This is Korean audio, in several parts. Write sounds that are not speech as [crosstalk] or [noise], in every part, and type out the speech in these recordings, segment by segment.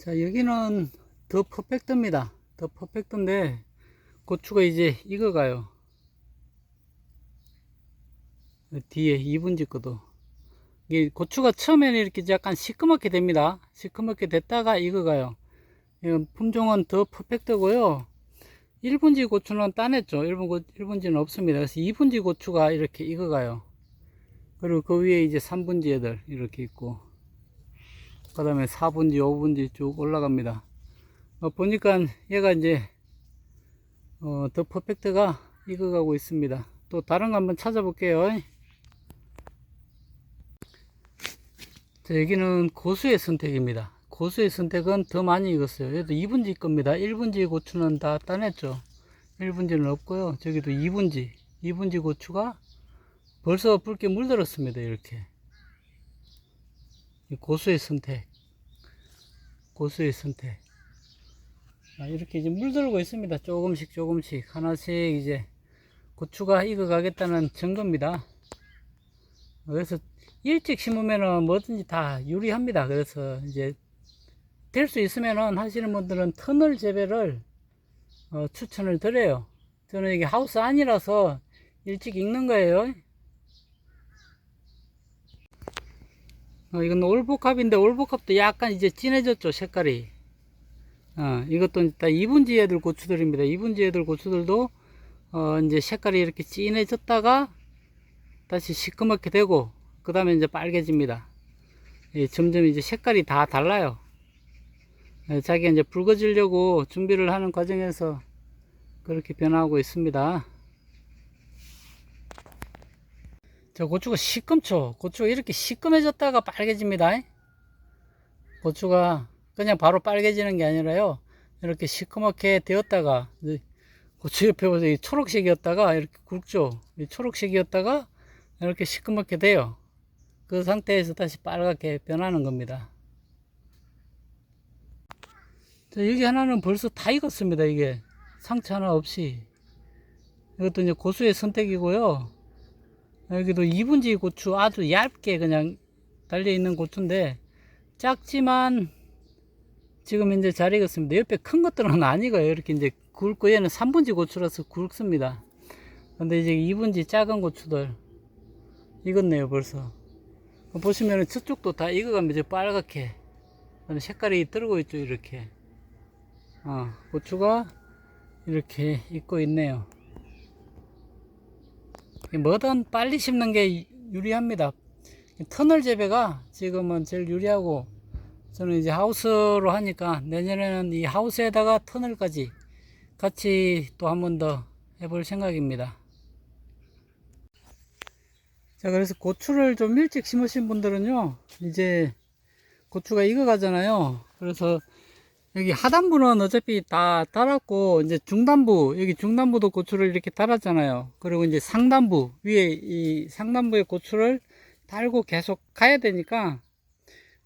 자, 여기는 더 퍼펙트입니다. 더 퍼펙트인데, 고추가 이제 익어가요. 뒤에 2분지 거도. 이게 고추가 처음에는 이렇게 약간 시커멓게 됩니다. 시커멓게 됐다가 익어가요. 이건 품종은 더 퍼펙트고요. 1분지 고추는 따냈죠. 1분, 1분지는 없습니다. 그래서 2분지 고추가 이렇게 익어가요. 그리고 그 위에 이제 3분지 애들 이렇게 있고, 그 다음에 4분지, 5분지 쭉 올라갑니다. 어, 보니까 얘가 이제, 어, 더 퍼펙트가 익어가고 있습니다. 또 다른 거 한번 찾아볼게요. 자, 여기는 고수의 선택입니다. 고수의 선택은 더 많이 익었어요. 얘도 2분지 겁니다. 1분지 고추는 다 따냈죠. 1분지는 없고요. 저기도 2분지, 2분지 고추가 벌써 붉게 물들었습니다. 이렇게. 이 고수의 선택. 고수의 선택. 아, 이렇게 이제 물들고 있습니다. 조금씩 조금씩 하나씩 이제 고추가 익어가겠다는 증거입니다. 그래서 일찍 심으면은 뭐든지 다 유리합니다. 그래서 이제 될 수 있으면은 하시는 분들은 터널 재배를 어, 추천을 드려요. 저는 이게 하우스 안이라서 일찍 익는 거예요. 어, 이건 올복합인데 올복합도 약간 이제 진해졌죠 색깔이. 어, 이것도 다 2분지 애들 고추들입니다. 2분지 애들 고추들도 어, 이제 색깔이 이렇게 진해졌다가 다시 시커멓게 되고 그 다음에 이제 빨개집니다. 예, 점점 이제 색깔이 다 달라요. 예, 자기가 이제 붉어지려고 준비를 하는 과정에서 그렇게 변화하고 있습니다. 저 고추가 시꺼멓죠? 고추가 이렇게 시꺼매졌다가 빨개집니다. 고추가 그냥 바로 빨개지는 게 아니라요. 이렇게 시커멓게 되었다가 고추 옆에 보세요. 초록색이었다가 이렇게 굵죠? 초록색이었다가 이렇게 시커멓게 돼요. 그 상태에서 다시 빨갛게 변하는 겁니다. 자, 여기 하나는 벌써 다 익었습니다. 이게 상처 하나 없이. 이것도 이제 고수의 선택이고요. 여기도 2분지 고추 아주 얇게 그냥 달려 있는 고추인데 작지만 지금 이제 잘 익었습니다. 옆에 큰 것들은 [laughs] 안 익어요. 이렇게 이제 굵고 얘는 3분지 고추라서 굵습니다. 근데 이제 2분지 작은 고추들 익었네요 벌써. 보시면은 저쪽도 다 익어가면서 빨갛게 색깔이 들고 있죠 이렇게. 어, 고추가 이렇게 익고 있네요. 뭐든 빨리 심는 게 유리합니다. 터널 재배가 지금은 제일 유리하고 저는 이제 하우스로 하니까 내년에는 이 하우스에다가 터널까지 같이 또 한 번 더 해볼 생각입니다. 자, 그래서 고추를 좀 일찍 심으신 분들은요, 이제 고추가 익어 가잖아요. 그래서 여기 하단부는 어차피 다 달았고, 이제 중단부, 여기 중단부도 고추를 이렇게 달았잖아요. 그리고 이제 상단부, 위에 이 상단부의 고추를 달고 계속 가야 되니까,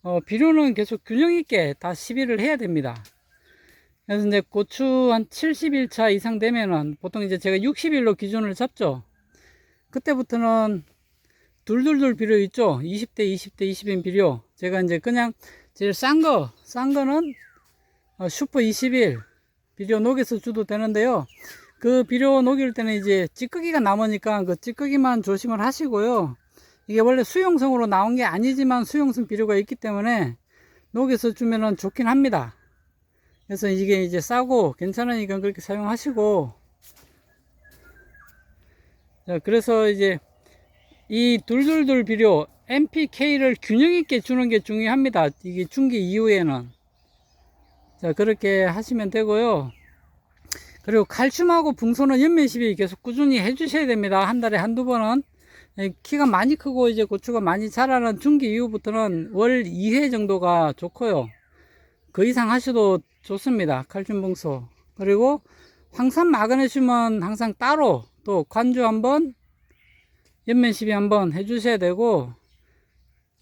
어, 비료는 계속 균형 있게 다 시비를 해야 됩니다. 그래서 이제 고추 한 70일차 이상 되면은, 보통 이제 제가 60일로 기준을 잡죠. 그때부터는 둘둘둘 비료 있죠? 20대, 20대, 20인 비료. 제가 이제 그냥 제일 싼 거, 싼 거는 어, 슈퍼 21 비료 녹여서 줘도 되는데요. 그 비료 녹일 때는 이제 찌꺼기가 남으니까 그 찌꺼기만 조심을 하시고요. 이게 원래 수용성으로 나온 게 아니지만 수용성 비료가 있기 때문에 녹여서 주면은 좋긴 합니다. 그래서 이게 이제 싸고 괜찮으니까 그렇게 사용하시고 자, 그래서 이제 이 둘둘둘 비료 NPK를 균형 있게 주는 게 중요합니다. 이게 중기 이후에는 자 그렇게 하시면 되고요. 그리고 칼슘하고 붕소는 시비 계속 꾸준히 해주셔야 됩니다. 한 달에 한두 번은 키가 많이 크고 이제 고추가 많이 자라는 중기 이후부터는 월 2회 정도가 좋고요. 그 이상 하셔도 좋습니다. 칼슘 붕소 그리고 황산 마그네슘은 항상 따로 또 관주 한번 시비 한번 해주셔야 되고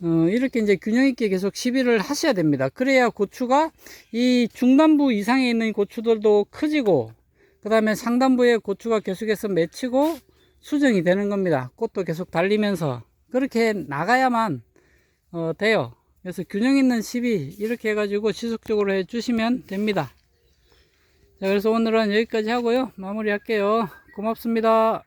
어, 이렇게 이제 균형 있게 계속 시비를 하셔야 됩니다. 그래야 고추가 이 중단부 이상에 있는 고추들도 커지고 그 다음에 상단부에 고추가 계속해서 맺히고 수정이 되는 겁니다. 꽃도 계속 달리면서 그렇게 나가야만 어, 돼요. 그래서 균형 있는 시비 이렇게 해가지고 지속적으로 해주시면 됩니다. 자, 그래서 오늘은 여기까지 하고요. 마무리 할게요. 고맙습니다.